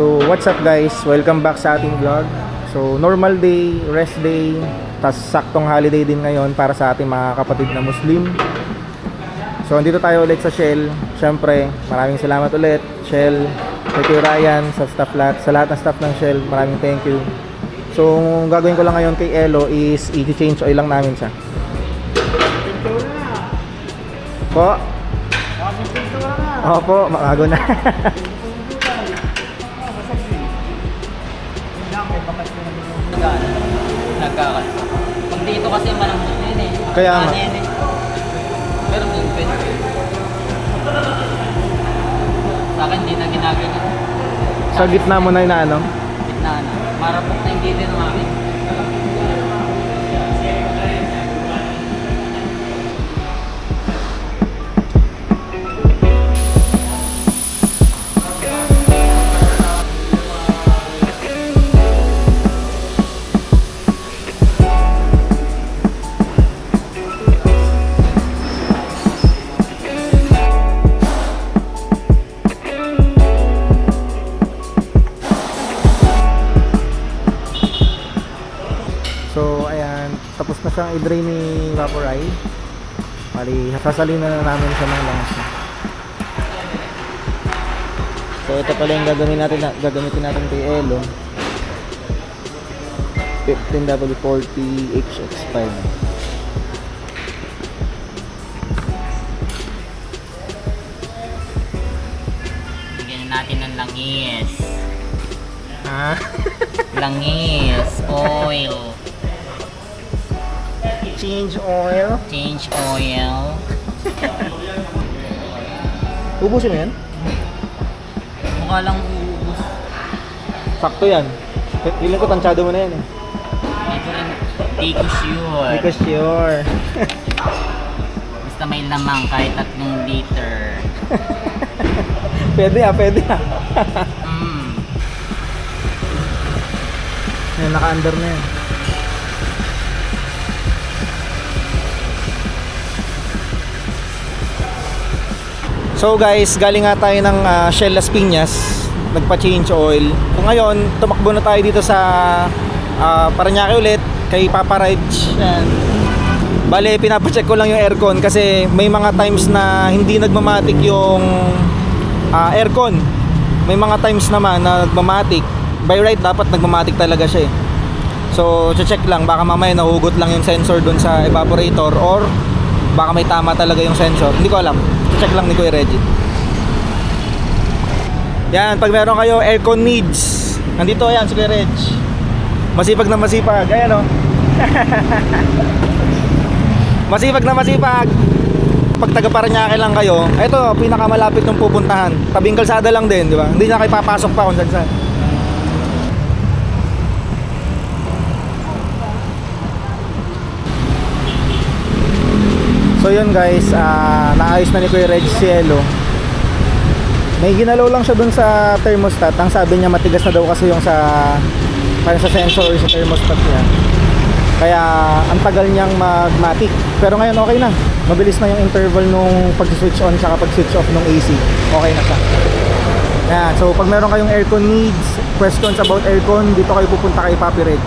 So, what's up guys? Welcome back sa ating vlog. So, normal day, rest day, tas saktong holiday din ngayon para sa ating mga kapatid na Muslim. So, andito tayo ulit sa Shell. Siyempre, maraming salamat ulit, Shell, kay Ryan, sa staff lahat, sa lahat ng staff ng Shell, maraming thank you. So, ang gagawin ko lang ngayon kay Elo is i-change oil lang namin siya. Po? Opo, maago na. kasi malambot na yun eh. Kaya nga. Ano yan eh. Pero yung pwede. Sa akin, di na ginagawa. sa gitna mo na inaano. Gitna na. Marapok na hindi din namin. So, Tapos na siyang i-drain ni Vaporai. Mali, sasalin na namin siya ng langas niya. So, ito pala yung gagamitin natin, gagamitin natin kay Elo. 15W40 HX5. Bigyan natin ng langis. Ah? Langis. Oil. Change oil. Change oil. Ubusin mo yan? Mukha lang uubos. Sakto yan. Feeling ko tansyado mo na yan eh. Ito rin. Di ko sure. Because sure. Basta may lamang kahit tatlong liter. pwede ah, pwede ah. Mm. Naka-under na yan. So guys, galing nga tayo ng ah, Shell Las Piñas, nagpa-change oil. So ngayon, tumakbo na tayo dito sa uh, Paranaque ulit, kay Papa Reg. Yan. Bale, pinapacheck ko lang yung aircon kasi may mga times na hindi nagmamatic yung ah, aircon. May mga times naman na nagmamatic. By right, dapat nagmamatic talaga siya eh. So, check lang. Baka mamaya nahugot lang yung sensor dun sa evaporator or baka may tama talaga yung sensor. Hindi ko alam. Check lang ni Kuya Reggie. Yan, pag meron kayo aircon needs, nandito yan si Kuya Reg. Masipag na masipag. Ayan o. masipag na masipag. Pag taga Paranaque lang kayo, ito pinakamalapit ng pupuntahan. Tabing kalsada lang din, di ba? Hindi na kayo papasok pa kung saan saan. So yun guys, ah, naayos na ni Kuya Reg Cielo. May ginalaw lang siya dun sa thermostat. Ang sabi niya matigas na daw kasi yung sa parang sa sensor or sa thermostat niya. Kaya ang tagal niyang magmatic. Pero ngayon okay na. Mabilis na yung interval nung pag-switch on sa pag-switch off ng AC. Okay na siya. Yan. So pag meron kayong aircon needs, questions about aircon, dito kayo pupunta kay Papi Reg.